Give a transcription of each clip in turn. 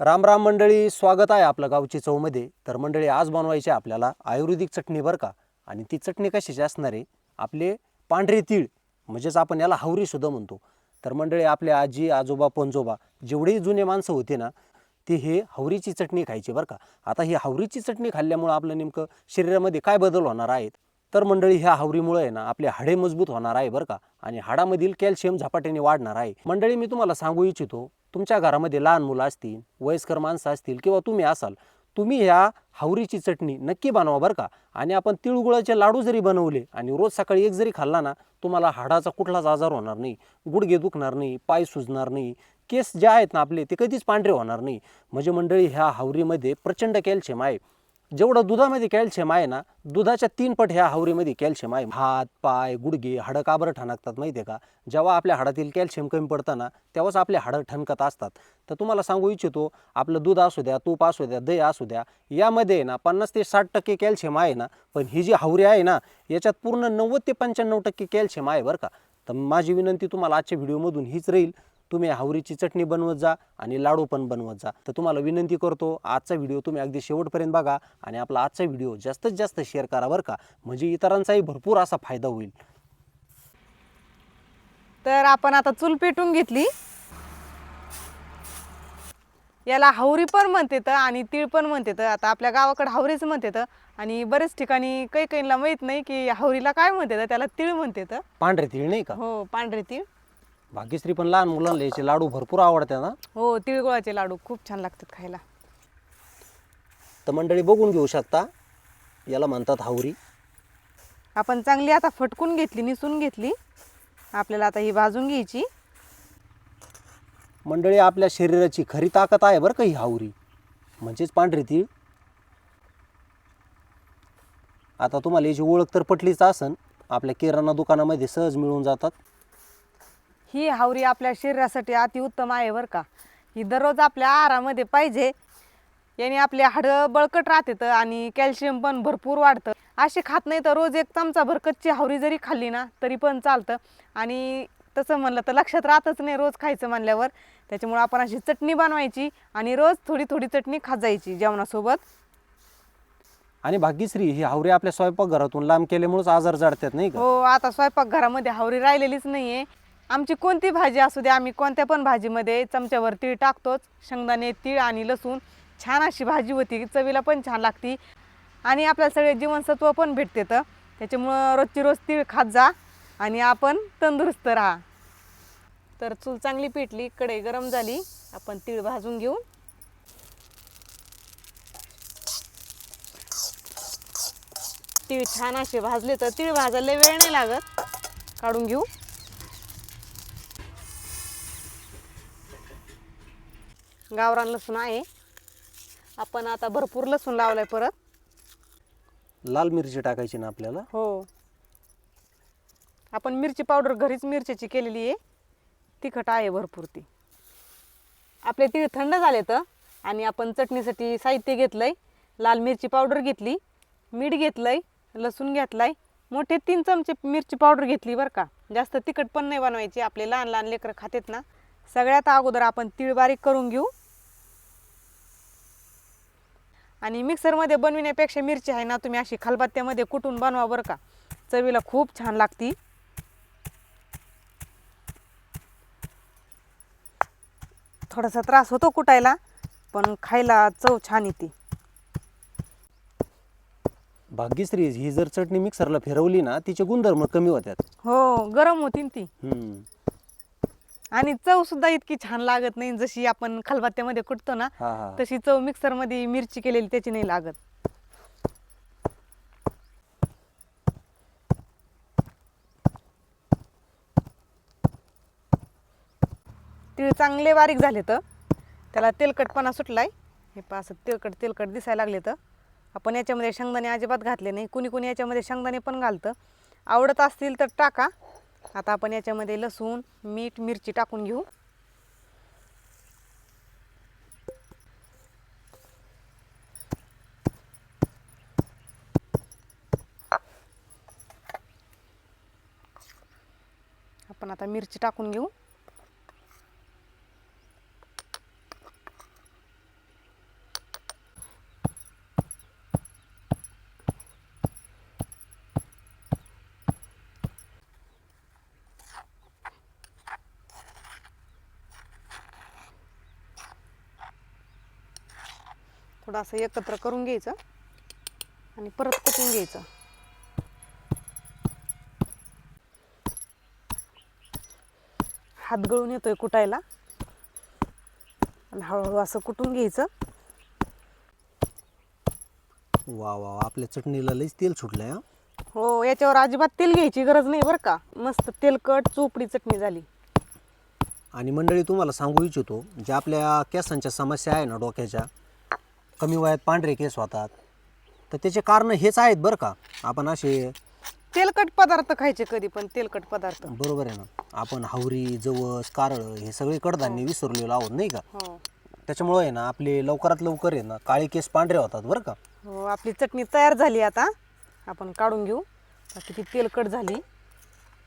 राम राम मंडळी स्वागत आहे आपलं गावची चवमध्ये तर मंडळी आज बनवायची आपल्याला आयुर्वेदिक चटणी बरं का? आणि ती चटणी कशाची असणार आहे? आपले पांढरे तीळ म्हणजेच आपण याला हावरी सुद्धा म्हणतो. तर मंडळी आपले आजी आजोबा पंजोबा जेवढेही जुने माणसं होते ना ते हे हावरीची चटणी खायची बरं का? आता ही हावरीची चटणी खाल्ल्यामुळं आपलं नेमकं शरीरामध्ये काय बदल होणार आहेत? तर मंडळी ह्या हावरीमुळे आहे ना आपले हाडे मजबूत होणार आहे बरं का? आणि हाडामधील कॅल्शियम झपाट्याने वाढणार आहे. मंडळी मी तुम्हाला सांगू इच्छितो तुमच्या घरामध्ये लहान मुलं असतील वयस्कर माणसं असतील किंवा तुम्ही असाल तुम्ही ह्या हावरीची चटणी नक्की बनवा बरं का. आणि आपण तिळगुळाचे लाडू जरी बनवले आणि रोज सकाळी एक जरी खाल्ला ना तुम्हाला हाडाचा कुठलाच आजार होणार नाही गुडघे दुखणार नाही पाय सुजणार नाही केस जे आहेत ना आपले ते कधीच पांढरे होणार नाही. म्हणजे मंडळी ह्या हावरीमध्ये प्रचंड कॅल्शियम आहे. जेवढं दुधामध्ये कॅल्शियम आहे ना दुधाच्या तीन पट ह्या हावरीमध्ये कॅल्शियम आहे. हात पाय गुडघे हाडं काबरं ठणकतात माहिती आहे का? जेव्हा आपल्या हाडातील कॅल्शियम कमी पडतं ना तेव्हाच आपले हाडं ठणकत असतात. तर तुम्हाला सांगू इच्छितो आपलं दूध असू द्या तूप असू द्या दही असू द्या यामध्ये ना पन्नास ते साठ टक्के कॅल्शियम आहे ना पण ही जी हावरी आहे ना याच्यात पूर्ण नव्वद ते पंच्याण्णव टक्के कॅल्शियम आहे बरं का. तर माझी विनंती तुम्हाला आजच्या व्हिडिओमधून हीच राहील तुम्ही हावरीची चटणी बनवत जा आणि लाडू पण बनवत जा. तर तुम्हाला विनंती करतो आजचा व्हिडिओ तुम्ही अगदी शेवटपर्यंत बघा आणि आपला आजचा व्हिडिओ जास्तीत जास्त शेअर करा बरं का. म्हणजे इतरांचाही भरपूर असा फायदा होईल. तर आपण आता चूल पेटून घेतली. याला हावरी पण म्हणते तर आणि तीळ पण म्हणते तर आता आपल्या गावाकडे हावरीच म्हणते तर आणि बरेच ठिकाणी काही काहींना माहीत नाही की हावरीला काय म्हणते तर त्याला तीळ म्हणते तर पांढरे तीळ नाही का? हो पांढरे तीळ. भाग्यश्री पण लहान मुलांना याचे लाडू भरपूर आवडतात ना हो तिळगुळाचे लाडू खूप छान लागतात खायला. तर मंडळी बघून घेऊ शकता. याला म्हणतात हावरी. आपण चांगली आता फटकून घेतली निसून घेतली. आपल्याला आता ही भाजून घ्यायची. मंडळी आपल्या शरीराची खरी ताकद आहे बरं का ही हावरी. म्हणजेच पांढरी तीळ. आता तुम्हाला याची ओळख तर पटलीच असन. आपल्या किराणा दुकानामध्ये सहज मिळून जातात. ही हावरी आपल्या शरीरासाठी अतिउत्तम आहे बरं का. ही दररोज आपल्या आहारामध्ये पाहिजे. याने आपले हाडं बळकट राहतात आणि कॅल्शियम पण भरपूर वाढतं. असे खात नाही तर रोज एक चमचा भर कच्ची हावरी जरी खाल्ली ना तरी पण चालतं. आणि तसं म्हणलं तर लक्षात राहतच नाही रोज खायचं म्हणल्यावर. त्याच्यामुळे आपण अशी चटणी बनवायची आणि रोज थोडी थोडी चटणी खात जायची जेवणासोबत. आणि भाग्यश्री ही हावरी आपल्या स्वयंपाकघरातून लांब केल्यामुळेच आजार जडतात नाही का? हो आता स्वयंपाकघरामध्ये हावरी राहिलेलीच नाही आहे आमची कोणती भाजी असू द्या आम्ही कोणत्या पण भाजीमध्ये चमच्यावर तीळ टाकतोच. शेंगदाणे तीळ आणि लसूण. छान अशी भाजी होती चवीला पण छान लागती. आणि आपल्याला सगळे जीवनसत्व पण भेटते तर त्याच्यामुळं रोजची रोज तीळ खात जा आणि आपण तंदुरुस्त राहा. तर चूल चांगली पेटली कढई गरम झाली. आपण तीळ भाजून घेऊ. तीळ छान असे भाजले तर तीळ भाजायला वेळ नाही लागत. काढून घेऊ. गावरान लसूण आहे. आपण आता भरपूर लसूण लावलाय परत. लाल मिरची टाकायची ना आपल्याला? हो. आपण मिरची पावडर घरीच मिरच्याची केलेली आहे. तिखट आहे भरपूर ती. आपले तीळ थंड झाले तर आणि आपण चटणीसाठी साहित्य घेतलंय. लाल मिरची पावडर घेतली मीठ घेतलंय लसूण घेतलाय. मोठे तीन चमचे मिरची पावडर घेतली बरं का. जास्त तिखट पण नाही बनवायची. आपले लहान लहान लेकरं खातेत ना. सगळ्यात अगोदर आपण तीळ बारीक करून घेऊ. आणि मिक्सरमध्ये बनविण्यापेक्षा मिरची आहे ना तुम्ही अशी खलबत्त्यामध्ये कुटून बनवा बरं का. चवीला खूप छान लागती. थोडासा त्रास होतो कुटायला पण खायला चव छान येते. भाग्यश्री ही जर चटणी मिक्सरला फिरवली ना तिचे गुणधर्म कमी होतात. हो गरम होती ती. हम्म. आणि चव सुद्धा इतकी छान लागत नाही जशी आपण खलबत्त्यामध्ये कुटतो ना हा हा. तशी चव मिक्सरमध्ये मिरची केलेली त्याची नाही लागत. तीळ चांगले बारीक झाले तर त्याला तेलकटपणा सुटलाय. हे पहा असं तेलकट तेलकट दिसायला लागले तर. आपण याच्यामध्ये शेंगदाणे अजिबात घातले नाही. कुणी कुणी याच्यामध्ये शेंगदाणे पण घालतं. आवडत असतील तर टाका. आता आपण याच्यामध्ये लसूण मीठ मिरची टाकून घेऊ. आपण आता मिरची टाकून घेऊ. थोडं असं एकत्र करून घ्यायचं आणि परत कुटून घ्यायचं? हात गळून येतोय कुटायला. आणि हळूहळू असं कुटून घ्यायचं. वा वा आपल्या चटणीला लईच तेल सुटलंय हा? हो याच्यावर अजिबात तेल घ्यायची गरज नाही बरं का. मस्त तेलकट चोपडी चटणी झाली. आणि मंडळी तुम्हाला सांगू इच्छितो ज्या आपल्या केसांच्या समस्या आहे ना डोक्याच्या कमी वयात पांढरे केस होतात. तर त्याचे कारण हेच आहेत बरं का. आपण असे तेलकट पदार्थ खायचे कधी पण तेलकट पदार्थ. बरोबर आहे ना. आपण हावरी जवस कारळ हे सगळे कडधान्य विसरलेलो आहोत नाही का? हो. त्याच्यामुळे आहे ना आपले लवकरात लवकर आहे ना काळे केस पांढरे होतात बरं का. हो आपली चटणी तयार झाली आता. आपण काढून घेऊ. बाकी ती तेलकट झाली.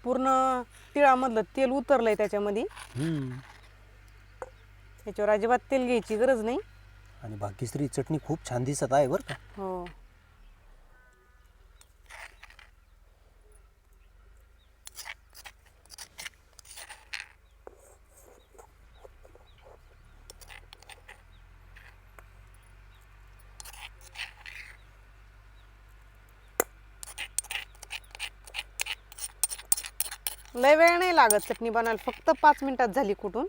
पूर्ण तिळामधलं तेल उतरलंय त्याच्यामध्ये. हम्म. याच्यावर अजिबात तेल घ्यायची गरज नाही. आणि भाग्यश्री चटणी खूप छान दिसत आहे बरं का. हो. लय वेळ नाही लागत चटणी बनायला. फक्त पाच मिनिटात झाली कुठून?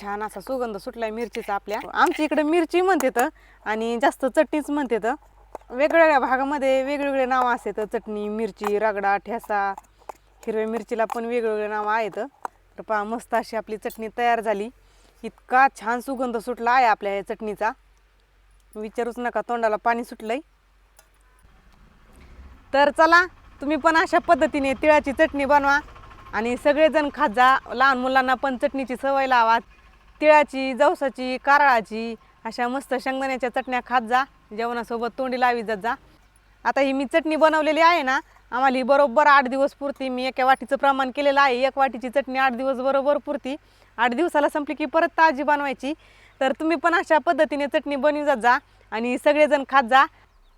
छान असा सुगंध सुटलाय मिरचीचा आपल्या. आमच्या इकडे मिरची म्हणते तर आणि जास्त चटणीच म्हणते तर वेगवेगळ्या भागामध्ये वेगवेगळे नावं असतात चटणी मिरची रगडा ठेसा हिरव्या मिरचीला पण वेगवेगळे नावं आहेत. तर पहा मस्त अशी आपली चटणी तयार झाली. इतका छान सुगंध सुटला आहे आपल्या या चटणीचा. विचारूच नका तोंडाला पाणी सुटलंय. तर चला तुम्ही पण अशा पद्धतीने तिळाची चटणी बनवा आणि सगळेजण खात जा. लहान मुलांना पण चटणीची सवय लावा. तिळाची जवसाची कारळाची अशा मस्त शेंगदाण्याच्या चटण्या खात जा. जेवणासोबत तोंडी लावी जात जा. आता ही मी चटणी बनवलेली आहे ना आम्हाला ही बरोबर आठ दिवस पुरती मी एका वाटीचं प्रमाण केलेलं आहे. एक वाटीची चटणी आठ दिवस बरोबर पुरती. आठ दिवसाला संपली की परत ताजी बनवायची. तर तुम्ही पण अशा पद्धतीने चटणी बनवी जात जा आणि सगळेजण खात जा.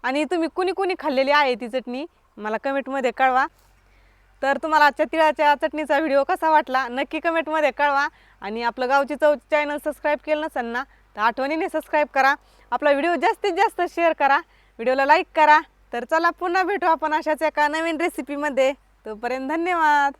आणि तुम्ही कुणी कुणी खाल्लेली आहे ती चटणी? मला कमेंटमध्ये कळवा. तर तुम्हाला आजच्या तिळाच्या चटणीचा व्हिडिओ कसा वाटला नक्की कमेंटमध्ये कळवा. आणि आपलं गावची चव चॅनल सबस्क्राईब केलं नसेल ना तर आठवणीने सबस्क्राईब करा. आपला व्हिडिओ जास्तीत जास्त शेअर करा. व्हिडिओला लाईक करा. तर चला पुन्हा भेटू आपण अशाच एका नवीन रेसिपीमध्ये तोपर्यंत धन्यवाद.